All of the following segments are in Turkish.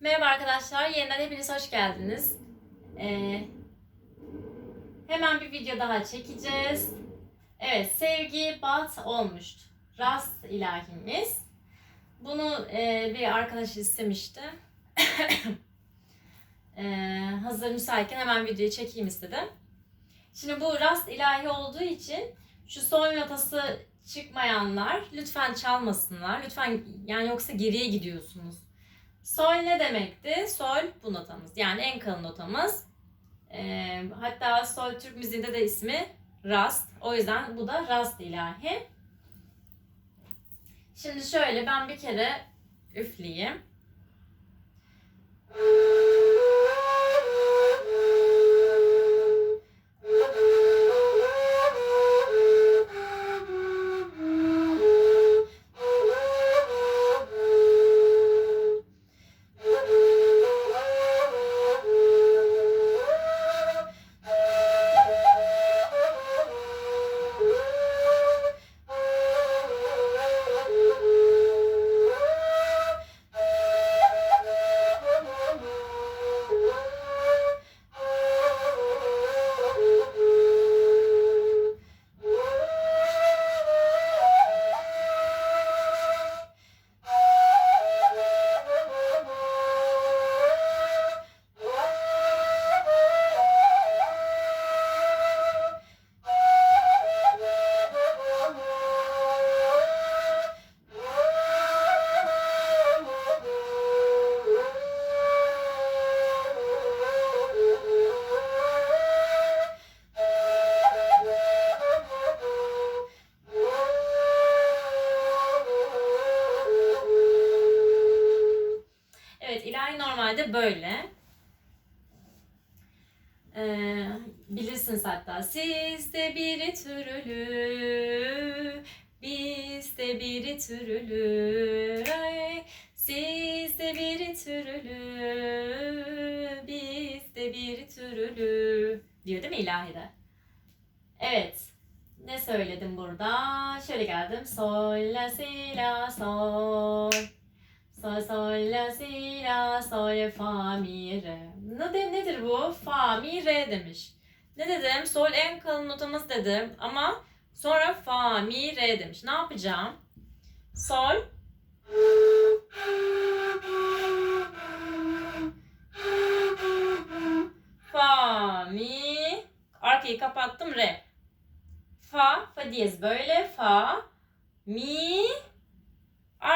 Merhaba arkadaşlar, yeniden hepiniz hoş geldiniz. Ee, hemen bir video daha çekeceğiz. Evet, sevgi bat olmuştu. Rast ilahimiz. Bunu e, bir arkadaş istemişti. Ee, hazır müsaitken hemen videoyu çekeyim istedim. Şimdi bu rast ilahi olduğu için şu sol notası çıkmayanlar lütfen çalmasınlar. Lütfen yani yoksa geriye gidiyorsunuz. Sol ne demekti? Sol bu notamız. Yani en kalın notamız. Ee, hatta sol Türk müziğinde de ismi Rast. O yüzden bu da Rast ilahi. Şimdi şöyle ben bir kere üfleyeyim. Böyle. Ee, bilirsiniz hatta. Siz de biri türlü, biz de biri türlü. Siz de biri türlü, biz de biri türlü. Diyor değil mi ilahide? Evet. Ne söyledim burada? Şöyle geldim. Sol, la, si, la, sol. Sol, sol, la, si, la, sol, fa, mi, re. Ne nedir bu? Fa, mi, re demiş. Ne dedim? Sol en kalın notamız dedim. Ama sonra fa, mi, re demiş. Ne yapacağım? Sol. Fa, mi. Arkayı kapattım, re. Fa, fa diyez böyle. Fa, mi.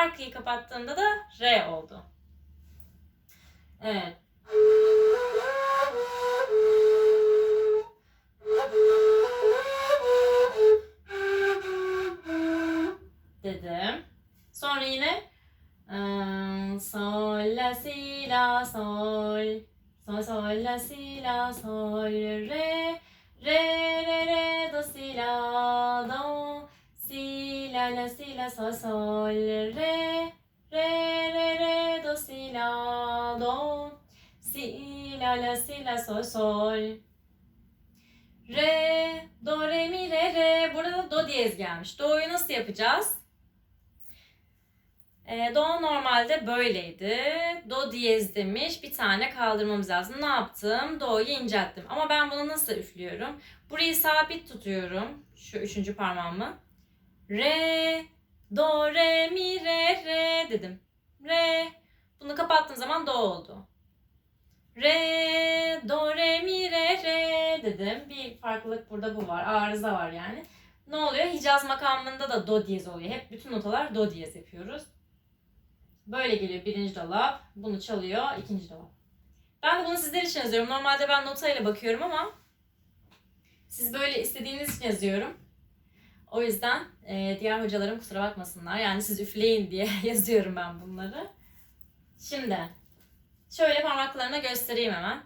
Arkayı kapattığımda da re oldu. Evet. Dedim. Sonra yine sol la si la sol sol sol la si la sol re re re re do si la do si la la si la sol sol re re re re do si la do si la la si la sol sol re do re mi re re burada do diyez gelmiş. Do'yu nasıl yapacağız? E, do normalde böyleydi. Do diyez demiş. Bir tane kaldırmamız lazım. Ne yaptım? Do'yu incelttim. Ama ben bunu nasıl üflüyorum? Burayı sabit tutuyorum. Şu üçüncü parmağımı. Re, do, re, mi, re, re dedim. Re. Bunu kapattığım zaman do oldu. Re, do, re, mi, re, re dedim. Bir farklılık burada bu var. Arıza var yani. Ne oluyor? Hicaz makamında da do diyez oluyor. Hep bütün notalar do diyez yapıyoruz. Böyle geliyor birinci dolap. Bunu çalıyor ikinci dolap. Ben de bunu sizler için yazıyorum. Normalde ben notayla bakıyorum ama siz böyle istediğiniz için yazıyorum. O yüzden e, diğer hocalarım kusura bakmasınlar. Yani siz üfleyin diye yazıyorum ben bunları. Şimdi şöyle parmaklarına göstereyim hemen.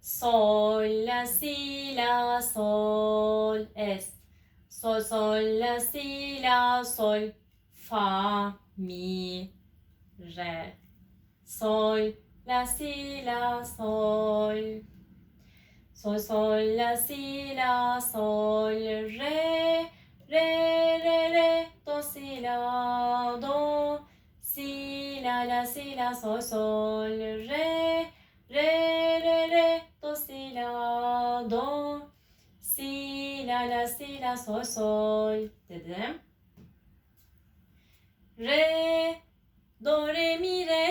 Sol, la, si, la, sol, es. Sol, sol, la, si, la, sol, fa, mi, re. Sol, la, si, la, sol. Sol, sol, la, si, la, sol, re, re, re, re, do, si, la, do, si, la la si la sol sol re re re re do si la do si la la si la sol sol dedim. Re do re mi re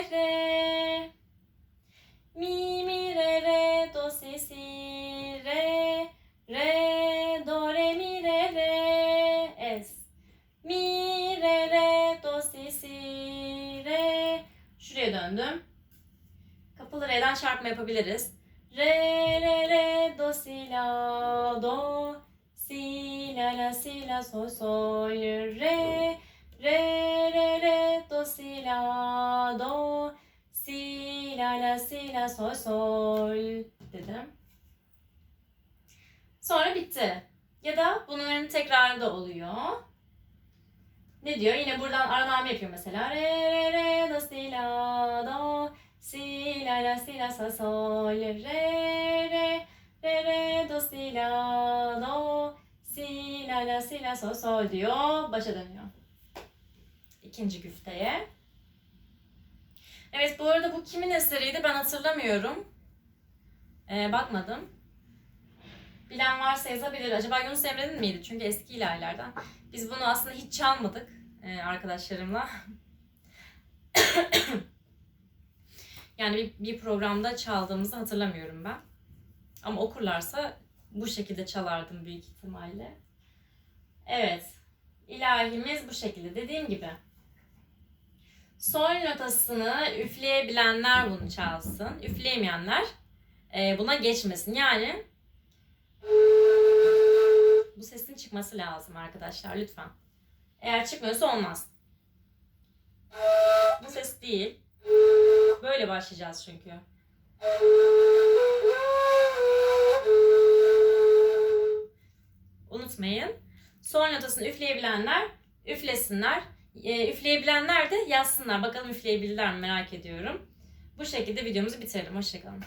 şuraya döndüm. Kapalı re'den çarpma yapabiliriz. Re re re do si la do si la la si la sol sol re re re re do si la do si la la si la sol sol dedim. Sonra bitti. Ya da bunların tekrarı da oluyor. Ne diyor? Yine buradan araname yapıyor mesela. Re re re do si la do si la la si la sol sol re re re re do si la do si la la si la sol sol diyor. Başa dönüyor. İkinci güfteye. Evet bu arada bu kimin eseriydi ben hatırlamıyorum. Ee, bakmadım. Bilen varsa yazabilir. Acaba Yunus Emre'nin miydi? Çünkü eski ilerlerden. Biz bunu aslında hiç çalmadık e, arkadaşlarımla. yani bir, bir programda çaldığımızı hatırlamıyorum ben. Ama okurlarsa bu şekilde çalardım büyük ihtimalle. Evet. İlahimiz bu şekilde. Dediğim gibi. Sol notasını üfleyebilenler bunu çalsın. Üfleyemeyenler e, buna geçmesin. Yani çıkması lazım arkadaşlar lütfen. Eğer çıkmıyorsa olmaz. Bu ses değil. Böyle başlayacağız çünkü. Unutmayın. Sol notasını üfleyebilenler üflesinler. E, üfleyebilenler de yazsınlar. Bakalım üfleyebilirler mi merak ediyorum. Bu şekilde videomuzu bitirelim. Hoşçakalın.